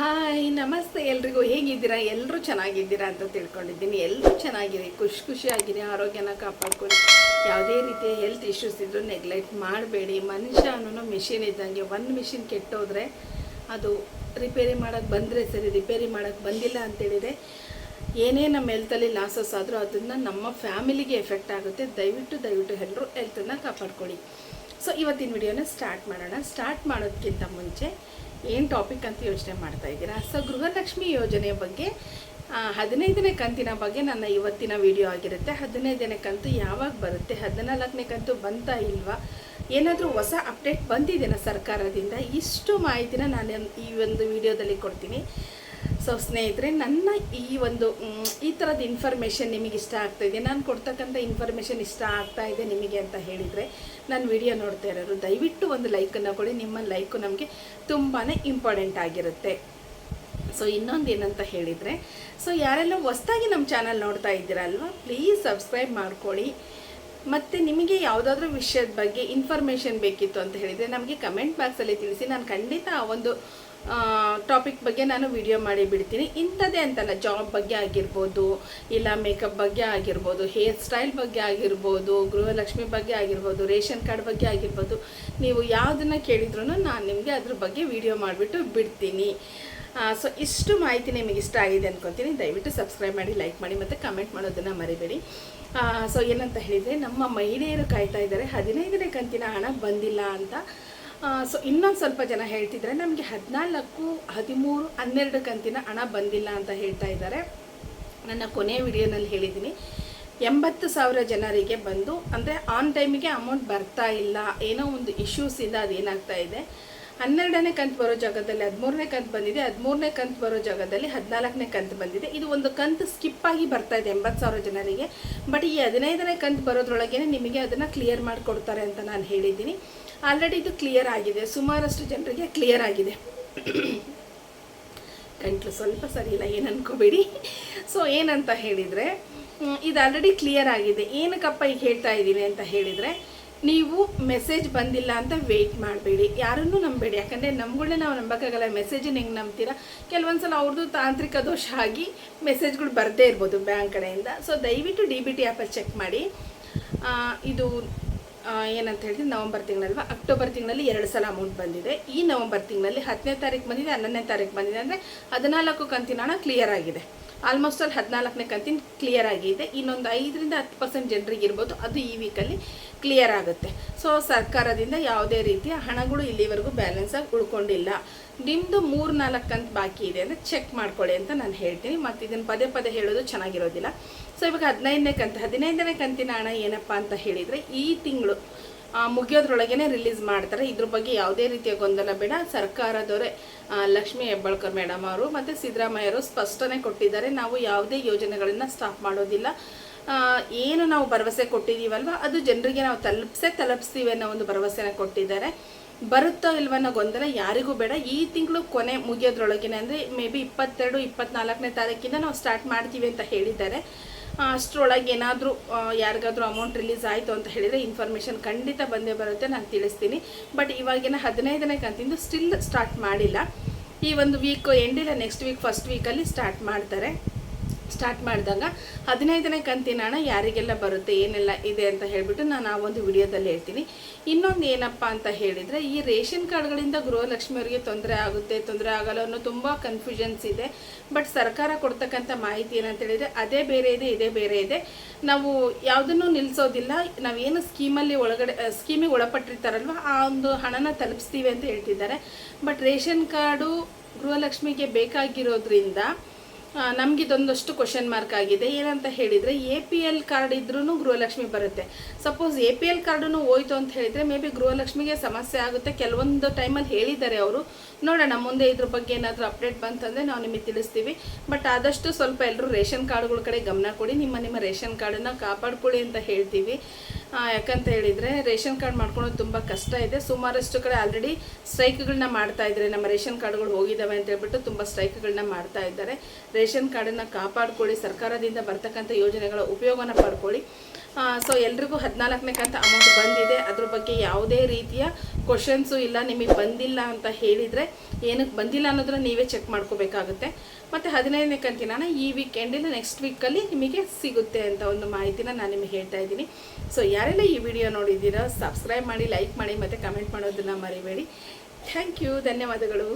Hi, ನಮಸ್ತೆ ಎಲ್ರಿಗೂ. ಹೇಗಿದ್ದೀರಾ? ಎಲ್ಲರೂ ಚೆನ್ನಾಗಿದ್ದೀರಾ ಅಂತ ತಿಳ್ಕೊಂಡಿದ್ದೀನಿ. ಎಲ್ಲರೂ ಚೆನ್ನಾಗಿರಿ ಖುಷಿ ಖುಷಿಯಾಗಿರಿ ಆರೋಗ್ಯನ ಕಾಪಾಡ್ಕೊಳ್ಳಿ. ಯಾವುದೇ ರೀತಿಯ ಹೆಲ್ತ್ ಇಶ್ಯೂಸ್ ಇದ್ದರೂ ನೆಗ್ಲೆಕ್ಟ್ ಮಾಡಬೇಡಿ. ಮನುಷ್ಯ ಅನ್ನೋ ಮಿಷಿನ್ ಇದ್ದಂಗೆ. ಒಂದು ಮಿಷಿನ್ ಕೆಟ್ಟೋದ್ರೆ ಅದು ರಿಪೇರಿ ಮಾಡೋಕ್ಕೆ ಬಂದರೆ ಸರಿ ರಿಪೇರಿ ಮಾಡೋಕ್ಕೆ ಬಂದಿಲ್ಲ ಅಂತೇಳಿದರೆ ಏನೇ ನಮ್ಮ ಹೆಲ್ತಲ್ಲಿ ಲಾಸಸ್ ಆದರೂ ಅದನ್ನು ನಮ್ಮ ಫ್ಯಾಮಿಲಿಗೆ ಎಫೆಕ್ಟ್ ಆಗುತ್ತೆ. ದಯವಿಟ್ಟು ದಯವಿಟ್ಟು ಎಲ್ಲರೂ ಹೆಲ್ತನ್ನು ಕಾಪಾಡ್ಕೊಳ್ಳಿ. ಸೊ ಇವತ್ತಿನ ವಿಡಿಯೋನ ಸ್ಟಾರ್ಟ್ ಮಾಡೋಣ. ಸ್ಟಾರ್ಟ್ ಮಾಡೋದಕ್ಕಿಂತ ಮುಂಚೆ ಏನು ಟಾಪಿಕ್ ಅಂತ ಯೋಚನೆ ಮಾಡ್ತಾ ಇದ್ದೀರಾ? ಸೊ ಗೃಹಲಕ್ಷ್ಮಿ ಯೋಜನೆ ಬಗ್ಗೆ ಹದಿನೈದನೇ ಕಂತಿನ ಬಗ್ಗೆ ನನ್ನ ಇವತ್ತಿನ ವಿಡಿಯೋ ಆಗಿರುತ್ತೆ. ಹದಿನೈದನೇ ಕಂತು ಯಾವಾಗ ಬರುತ್ತೆ? ಹದಿನಾಲ್ಕನೇ ಕಂತು ಬಂತಾ ಇಲ್ವಾ? ಏನಾದರೂ ಹೊಸ ಅಪ್ಡೇಟ್ ಬಂದಿದೆಯಾ ಸರ್ಕಾರದಿಂದ? ಇಷ್ಟು ಮಾಹಿತಿನ ನಾನು ಈ ಒಂದು ವಿಡಿಯೋದಲ್ಲಿ ಕೊಡ್ತೀನಿ. ಸೊ ಸ್ನೇಹಿತರೆ, ನನ್ನ ಈ ಒಂದು ಈ ಥರದ ಇನ್ಫಾರ್ಮೇಷನ್ ನಿಮಗೆ ಇಷ್ಟ ಆಗ್ತಾ ಇದೆ. ನಾನು ಕೊಡ್ತಕ್ಕಂಥ ಇನ್ಫಾರ್ಮೇಷನ್ ಇಷ್ಟ ಆಗ್ತಾ ಇದೆ ನಿಮಗೆ ಅಂತ ಹೇಳಿದರೆ, ನಾನು ವಿಡಿಯೋ ನೋಡ್ತಾ ಇರೋರು, ದಯವಿಟ್ಟು ಒಂದು ಲೈಕನ್ನು ಕೊಡಿ. ನಿಮ್ಮ ಲೈಕು ನಮಗೆ ತುಂಬಾ ಇಂಪಾರ್ಟೆಂಟ್ ಆಗಿರುತ್ತೆ. ಸೊ ಇನ್ನೊಂದು ಏನಂತ ಹೇಳಿದರೆ ಸೊ ಯಾರೆಲ್ಲ ಹೊಸ್ದಾಗಿ ನಮ್ಮ ಚಾನಲ್ ನೋಡ್ತಾ ಇದ್ದೀರಾ ಅಲ್ವಾ ಪ್ಲೀಸ್ ಸಬ್ಸ್ಕ್ರೈಬ್ ಮಾಡ್ಕೊಳ್ಳಿ. ಮತ್ತು ನಿಮಗೆ ಯಾವುದಾದ್ರೂ ವಿಷಯದ ಬಗ್ಗೆ ಇನ್ಫಾರ್ಮೇಷನ್ ಬೇಕಿತ್ತು ಅಂತ ಹೇಳಿದರೆ, ನಮಗೆ ಕಮೆಂಟ್ ಬಾಕ್ಸಲ್ಲಿ ತಿಳಿಸಿ. ನಾನು ಖಂಡಿತ ಆ ಒಂದು ಟಾಪಿಕ್ ಬಗ್ಗೆ ನಾನು ವಿಡಿಯೋ ಮಾಡಿ ಬಿಡ್ತೀನಿ. ಇಂಥದ್ದೇ ಅಂತಲ್ಲ ಜಾಬ್ ಬಗ್ಗೆ ಆಗಿರ್ಬೋದು, ಇಲ್ಲ ಮೇಕಪ್ ಬಗ್ಗೆ ಆಗಿರ್ಬೋದು ಹೇರ್ ಸ್ಟೈಲ್ ಬಗ್ಗೆ ಆಗಿರ್ಬೋದು, ಗೃಹಲಕ್ಷ್ಮಿ ಬಗ್ಗೆ ಆಗಿರ್ಬೋದು, ರೇಷನ್ ಕಾರ್ಡ್ ಬಗ್ಗೆ ಆಗಿರ್ಬೋದು, ನೀವು ಯಾವುದನ್ನು ಕೇಳಿದ್ರು ನಾನು ನಿಮಗೆ ಅದ್ರ ಬಗ್ಗೆ ವಿಡಿಯೋ ಮಾಡಿಬಿಟ್ಟು ಬಿಡ್ತೀನಿ. ಸೊ ಇಷ್ಟು ಮಾಹಿತಿ ನಿಮಗೆ ಇಷ್ಟ ಆಗಿದೆ ಅಂದ್ಕೊತೀನಿ ದಯವಿಟ್ಟು ಸಬ್ಸ್ಕ್ರೈಬ್ ಮಾಡಿ ಲೈಕ್ ಮಾಡಿ ಮತ್ತು ಕಮೆಂಟ್ ಮಾಡೋದನ್ನು ಮರಿಬೇಡಿ. ಸೊ ಏನಂತ ಹೇಳಿದರೆ, ನಮ್ಮ ಮಹಿಳೆಯರು ಕಾಯ್ತಾ ಇದ್ದಾರೆ, ಹದಿನೈದನೇ ಕಂತಿನ ಹಣ ಬಂದಿಲ್ಲ ಅಂತ ಸೊ ಇನ್ನೊಂದು ಸ್ವಲ್ಪ ಜನ ಹೇಳ್ತಿದ್ದಾರೆ ನಮಗೆ ಹದಿನಾಲ್ಕು, ಹದಿಮೂರು, ಹನ್ನೆರಡು ಕಂತಿನ ಹಣ ಬಂದಿಲ್ಲ ಅಂತ ಹೇಳ್ತಾ ಇದ್ದಾರೆ. ನನ್ನ ಕೊನೆಯ ವಿಡಿಯೋನಲ್ಲಿ ಹೇಳಿದ್ದೀನಿ. ಎಂಬತ್ತು ಸಾವಿರ ಜನರಿಗೆ ಬಂದು ಅಂದರೆ ಆನ್ ಟೈಮಿಗೆ ಅಮೌಂಟ್ ಬರ್ತಾ ಇಲ್ಲ, ಏನೋ ಒಂದು ಇಶ್ಯೂಸಿಂದ ಅದೇನಾಗ್ತಾ ಇದೆ. ಹನ್ನೆರಡನೇ ಕಂತು ಬರೋ ಜಾಗದಲ್ಲಿ ಹದಿಮೂರನೇ ಕಂತು ಬಂದಿದೆ. ಹದಿಮೂರನೇ ಕಂತು ಬರೋ ಜಾಗದಲ್ಲಿ ಹದಿನಾಲ್ಕನೇ ಕಂತು ಬಂದಿದೆ. ಇದು ಒಂದು ಕಂತು ಸ್ಕಿಪ್ ಆಗಿ ಬರ್ತಾ ಇದೆ ಎಂಬತ್ತು ಸಾವಿರ ಜನರಿಗೆ. ಬಟ್ ಈ ಹದಿನೈದನೇ ಕಂತು ಬರೋದ್ರೊಳಗೇನೆ ನಿಮಗೆ ಅದನ್ನು ಕ್ಲಿಯರ್ ಮಾಡಿಕೊಡ್ತಾರೆ ಅಂತ ನಾನು ಹೇಳಿದ್ದೀನಿ. ಆಲ್ರೆಡಿ ಇದು ಕ್ಲಿಯರ್ ಆಗಿದೆ. ಸುಮಾರಷ್ಟು ಜನರಿಗೆ ಕ್ಲಿಯರ್ ಆಗಿದೆ. ಗಂಟ್ಲು ಸ್ವಲ್ಪ ಸರಿ ಇಲ್ಲ, ಏನು ಅನ್ಕೋಬೇಡಿ. ಸೊ ಏನಂತ ಹೇಳಿದರೆ ಇದು ಆಲ್ರೆಡಿ ಕ್ಲಿಯರ್ ಆಗಿದೆ. ಏನಕ್ಕಪ್ಪ ಈಗ ಹೇಳ್ತಾ ಇದ್ದೀನಿ ಅಂತ ಹೇಳಿದರೆ ನೀವು ಮೆಸೇಜ್ ಬಂದಿಲ್ಲ ಅಂತ ವೇಟ್ ಮಾಡಬೇಡಿ. ಯಾರನ್ನೂ ನಂಬಬೇಡಿ ಯಾಕಂದರೆ ನಮ್ಗಳನ್ನ ನಾವು ನಂಬೋಕ್ಕಾಗಲ್ಲ. ಮೆಸೇಜನ್ನ ಹೆಂಗೆ ನಂಬ್ತೀರಾ? ಕೆಲವೊಂದು ಸಲ ಅವ್ರದ್ದು ತಾಂತ್ರಿಕ ದೋಷ ಆಗಿ ಮೆಸೇಜ್ಗಳು ಬರದೇ ಇರ್ಬೋದು ಬ್ಯಾಂಕ್ ಕಡೆಯಿಂದ. ಸೊ ದಯವಿಟ್ಟು ಡಿ ಬಿ ಟಿ ಆ್ಯಪಲ್ಲಿ ಚೆಕ್ ಮಾಡಿ. ಇದು ಏನಂತ ಹೇಳಿದ್ರೆ ನವಂಬರ್ ತಿಂಗಳಲ್ವಾ? ಅಕ್ಟೋಬರ್ ತಿಂಗಳಲ್ಲಿ ಎರಡು ಸಲ ಅಮೌಂಟ್ ಬಂದಿದೆ. ಈ ನವಂಬರ್ ತಿಂಗಳಲ್ಲಿ ಹತ್ತನೇ ತಾರೀಕು ಬಂದಿದೆ, ಹನ್ನೊಂದನೇ ತಾರೀಕು ಬಂದಿದೆ ಅಂದರೆ ಹದಿನಾಲ್ಕು ಕಂತಿನ ಹಣ ಕ್ಲಿಯರ್ ಆಗಿದೆ. ಆಲ್ಮೋಸ್ಟ್ ಅಲ್ಲಿ ಹದಿನಾಲ್ಕನೇ ಕಂತಿನ ಕ್ಲಿಯರ್ ಆಗಿದೆ. ಇನ್ನೊಂದು ಐದರಿಂದ ಹತ್ತು ಪರ್ಸೆಂಟ್ ಜನರಿಗೆ ಇರ್ಬೋದು. ಅದು ಈ ವೀಕಲ್ಲಿ ಕ್ಲಿಯರ್ ಆಗುತ್ತೆ. ಸೊ ಸರ್ಕಾರದಿಂದ ಯಾವುದೇ ರೀತಿಯ ಹಣಗಳು ಇಲ್ಲಿವರೆಗೂ ಬ್ಯಾಲೆನ್ಸ್ ಆಗಿ ಉಳ್ಕೊಂಡಿಲ್ಲ. ನಿಮ್ಮದು ಮೂರು ನಾಲ್ಕು ಕಂತು ಬಾಕಿ ಇದೆ ಅಂದರೆ ಚೆಕ್ ಮಾಡ್ಕೊಳ್ಳಿ ಅಂತ ನಾನು ಹೇಳ್ತೀನಿ. ಮತ್ತು ಇದನ್ನು ಪದೇ ಪದೇ ಹೇಳೋದು ಚೆನ್ನಾಗಿರೋದಿಲ್ಲ. ಸೊ ಇವಾಗ ಹದಿನೈದನೇ ಕಂತು, ಹದಿನೈದನೇ ಕಂತಿನ ಹಣ ಏನಪ್ಪ ಅಂತ ಹೇಳಿದರೆ ಈ ತಿಂಗಳು ಮುಗಿಯೋದ್ರೊಳಗೇನೆ ರಿಲೀಸ್ ಮಾಡ್ತಾರೆ. ಇದ್ರ ಬಗ್ಗೆ ಯಾವುದೇ ರೀತಿಯ ಗೊಂದಲ ಬೇಡ. ಸರ್ಕಾರದವರೇ ಲಕ್ಷ್ಮಿ ಹೆಬ್ಬಾಳ್ಕರ್ ಮೇಡಮ್ ಅವರು ಮತ್ತು ಸಿದ್ದರಾಮಯ್ಯರು ಸ್ಪಷ್ಟನೆ ಕೊಟ್ಟಿದ್ದಾರೆ. ನಾವು ಯಾವುದೇ ಯೋಜನೆಗಳನ್ನು ಸ್ಟಾಪ್ ಮಾಡೋದಿಲ್ಲ. ಏನು ನಾವು ಭರವಸೆ ಕೊಟ್ಟಿದ್ದೀವಲ್ವ? ಅದು ಜನರಿಗೆ ನಾವು ತಲುಪಿಸೇ ತಲುಪಿಸ್ತೀವಿ ಅನ್ನೋ ಒಂದು ಭರವಸೆನ ಕೊಟ್ಟಿದ್ದಾರೆ. ಬರುತ್ತೋ ಇಲ್ವನ್ನೋ ಗೊಂದಲ ಯಾರಿಗೂ ಬೇಡ. ಈ ತಿಂಗಳು ಕೊನೆ ಮುಗಿಯೋದ್ರೊಳಗಿನ ಅಂದರೆ ಮೇ ಬಿ ಇಪ್ಪತ್ತೆರಡು, ಇಪ್ಪತ್ನಾಲ್ಕನೇ ತಾರೀಕಿಂದ ನಾವು ಸ್ಟಾರ್ಟ್ ಮಾಡ್ತೀವಿ ಅಂತ ಹೇಳಿದ್ದಾರೆ. ಅಷ್ಟರೊಳಗೆ ಏನಾದರೂ ಯಾರಿಗಾದರೂ ಅಮೌಂಟ್ ರಿಲೀಸ್ ಆಯಿತು ಅಂತ ಹೇಳಿದರೆ ಇನ್ಫಾರ್ಮೇಷನ್ ಖಂಡಿತ ಬಂದೇ ಬರುತ್ತೆ, ನಾನು ತಿಳಿಸ್ತೀನಿ. ಬಟ್ ಇವಾಗಿನ ಹದಿನೈದನೇ ಕಂತಿಂದು ಸ್ಟಿಲ್ ಸ್ಟಾರ್ಟ್ ಮಾಡಿಲ್ಲ. ಈ ಒಂದು ವೀಕ್ ಎಂಡಿಲ್ಲ ನೆಕ್ಸ್ಟ್ ವೀಕ್ ಫಸ್ಟ್ ವೀಕಲ್ಲಿ ಸ್ಟಾರ್ಟ್ ಮಾಡ್ತಾರೆ. ಸ್ಟಾರ್ಟ್ ಮಾಡಿದಾಗ ಹದಿನೈದನೇ ಕಂತಿನ ಹಣ ಯಾರಿಗೆಲ್ಲ ಬರುತ್ತೆ, ಏನೆಲ್ಲ ಇದೆ ಅಂತ ಹೇಳಿಬಿಟ್ಟು ನಾನು ಆ ಒಂದು ವಿಡಿಯೋದಲ್ಲಿ ಹೇಳ್ತೀನಿ. ಇನ್ನೊಂದು ಏನಪ್ಪ ಅಂತ ಹೇಳಿದರೆ, ಈ ರೇಷನ್ ಕಾರ್ಡ್ಗಳಿಂದ ಗೃಹಲಕ್ಷ್ಮಿಯವರಿಗೆ ತೊಂದರೆ ಆಗುತ್ತೆ, ತೊಂದರೆ ಆಗಲ್ಲ ಅನ್ನೋ ತುಂಬ ಕನ್ಫ್ಯೂಷನ್ಸ್ ಇದೆ. ಬಟ್ ಸರ್ಕಾರ ಕೊಡ್ತಕ್ಕಂಥ ಮಾಹಿತಿ ಏನಂತ ಹೇಳಿದರೆ, ಅದೇ ಬೇರೆ ಇದೆ, ಇದೇ ಬೇರೆ ಇದೆ. ನಾವು ಯಾವುದನ್ನು ನಿಲ್ಲಿಸೋದಿಲ್ಲ ನಾವೇನು ಸ್ಕೀಮಲ್ಲಿ ಒಳಗಡೆ ಸ್ಕೀಮಿಗೆ ಒಳಪಟ್ಟಿರ್ತಾರಲ್ವ, ಆ ಒಂದು ಹಣನ ತಲುಪಿಸ್ತೀವಿ ಅಂತ ಹೇಳ್ತಿದ್ದಾರೆ. ಬಟ್ ರೇಷನ್ ಕಾರ್ಡು ಗೃಹಲಕ್ಷ್ಮಿಗೆ ಬೇಕಾಗಿರೋದ್ರಿಂದ ನಮಗೆ ಇದೊಂದಷ್ಟು ಕ್ವಶನ್ ಮಾರ್ಕ್ ಆಗಿದೆ. ಏನಂತ ಹೇಳಿದರೆ ಎ ಪಿ ಎಲ್ ಕಾರ್ಡ್ ಇದ್ರೂ ಗೃಹಲಕ್ಷ್ಮಿ ಬರುತ್ತೆ. ಸಪೋಸ್ ಎ ಪಿ ಎಲ್ ಕಾರ್ಡನ್ನು ಹೋಯ್ತು ಅಂತ ಹೇಳಿದ್ರೆ ಮೇ ಬಿ ಗೃಹಲಕ್ಷ್ಮಿಗೆ ಸಮಸ್ಯೆ ಆಗುತ್ತೆ. ಕೆಲವೊಂದು ಟೈಮಲ್ಲಿ ಹೇಳಿದ್ದಾರೆ ಅವರು. ನೋಡೋಣ, ಮುಂದೆ ಇದ್ರ ಬಗ್ಗೆ ಏನಾದರೂ ಅಪ್ಡೇಟ್ ಬಂತಂದರೆ ನಾವು ನಿಮಗೆ ತಿಳಿಸ್ತೀವಿ. ಬಟ್ ಆದಷ್ಟು ಸ್ವಲ್ಪ ಎಲ್ಲರೂ ರೇಷನ್ ಕಾರ್ಡ್ಗಳ ಕಡೆ ಗಮನ ಕೊಡಿ. ನಿಮ್ಮ ನಿಮ್ಮ ರೇಷನ್ ಕಾರ್ಡನ್ನು ಕಾಪಾಡ್ಕೊಳ್ಳಿ ಅಂತ ಹೇಳ್ತೀವಿ. ಯಾಕಂತ ಹೇಳಿದರೆ ರೇಷನ್ ಕಾರ್ಡ್ ಮಾಡ್ಕೊಳೋದು ತುಂಬ ಕಷ್ಟ ಇದೆ. ಸುಮಾರಷ್ಟು ಕಡೆ ಆಲ್ರೆಡಿ ಸ್ಟ್ರೈಕ್ಗಳನ್ನ ಮಾಡ್ತಾ ಇದ್ದಾರೆ. ನಮ್ಮ ರೇಷನ್ ಕಾರ್ಡ್ಗಳು ಹೋಗಿದ್ದಾವೆ ಅಂತ ಹೇಳ್ಬಿಟ್ಟು ತುಂಬ ಸ್ಟ್ರೈಕ್ಗಳನ್ನ ಮಾಡ್ತಾ ಇದ್ದಾರೆ. ರೇಷನ್ ಕಾರ್ಡನ್ನು ಕಾಪಾಡ್ಕೊಳ್ಳಿ, ಸರ್ಕಾರದಿಂದ ಬರ್ತಕ್ಕಂಥ ಯೋಜನೆಗಳ ಉಪಯೋಗನ ಪಡ್ಕೊಳ್ಳಿ. ಸೊ ಎಲ್ರಿಗೂ ಹದಿನಾಲ್ಕನೇ ಕಂತ ಅಮೌಂಟ್ ಬಂದಿದೆ. ಅದ್ರ ಬಗ್ಗೆ ಯಾವುದೇ ರೀತಿಯ ಕ್ವಶನ್ಸು ಇಲ್ಲ, ನಿಮಗೆ ಬಂದಿಲ್ಲ ಅಂತ ಹೇಳಿದರೆ ಏನಕ್ಕೆ ಬಂದಿಲ್ಲ ಅನ್ನೋದನ್ನ ನೀವೇ ಚೆಕ್ ಮಾಡ್ಕೋಬೇಕಾಗುತ್ತೆ. ಮತ್ತು ಹದಿನೈದನೇ ಕಂತಿನ ಈ ವೀಕೆಂಡಿಂದ ನೆಕ್ಸ್ಟ್ ವೀಕಲ್ಲಿ ನಿಮಗೆ ಸಿಗುತ್ತೆ ಅಂತ ಒಂದು ಮಾಹಿತಿನ ನಾನು ನಿಮಗೆ ಹೇಳ್ತಾ ಇದ್ದೀನಿ. ಸೊ ಯಾರೆಲ್ಲ ಈ ವಿಡಿಯೋ ನೋಡಿದ್ದೀರೋ ಸಬ್ಸ್ಕ್ರೈಬ್ ಮಾಡಿ ಲೈಕ್ ಮಾಡಿ ಮತ್ತು ಕಮೆಂಟ್ ಮಾಡೋದನ್ನು ಮರಿಬೇಡಿ. ಥ್ಯಾಂಕ್ ಯು ಧನ್ಯವಾದಗಳು.